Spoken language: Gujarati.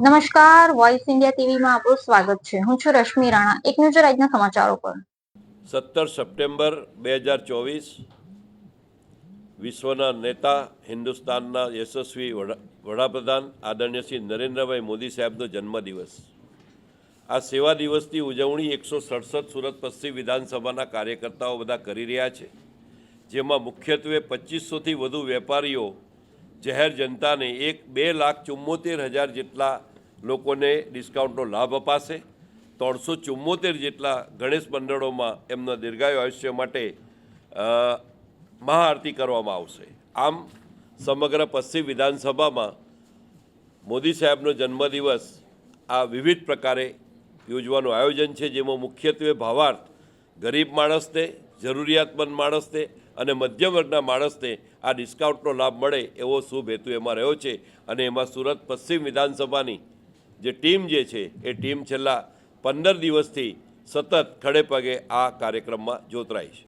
નમસ્કાર વોઇસ ઇન્ડિયા ટીવીમાં આપનું સ્વાગત છે. હું છું રશ્મિ રાણા. એક નજર આજના સમાચારો પર. સત્તર સપ્ટેમ્બર બે હજાર ચોવીસ વિશ્વના નેતા, હિન્દુસ્તાનના યશસ્વી વડાપ્રધાન આદરણીય શ્રી નરેન્દ્રભાઈ મોદી સાહેબનો જન્મદિવસ. આ સેવા દિવસની ઉજવણી એકસો સડસઠ સુરત પશ્ચિમ વિધાનસભાના કાર્યકર્તાઓ બધા કરી રહ્યા છે, જેમાં મુખ્યત્વે પચીસોથી વધુ વેપારીઓ, જાહેર જનતાને એક બે લાખ ચુમ્મોતેર હજાર જેટલા લોકોને ડિસ્કાઉન્ટનો લાભ અપાશે. ત્રણસો ચુમ્મોતેર જેટલા ગણેશ મંડળોમાં એમના દીર્ઘાયુ આયુષ્ય માટે મહાઆરતી કરવામાં આવશે. આમ, સમગ્ર પશ્ચિમ વિધાનસભામાં મોદી સાહેબનો જન્મદિવસ આ વિવિધ પ્રકારે યોજવાનું આયોજન છે, જેમાં મુખ્યત્વે ભાવાર્થ ગરીબ માણસને જરૂરિયાતમંદ માણસને અને મધ્યમ વર્ગના માણસને આ ડિસ્કાઉન્ટનો લાભ મળે એવો શુભ હેતુ એમાં રહ્યો છે. અને એમાં સુરત પશ્ચિમ વિધાનસભાની જે ટીમ જે છે, એ ટીમ છેલ્લા પંદર દિવસથી સતત ખડે પગે આ કાર્યક્રમમાં જોતરાઈ છે.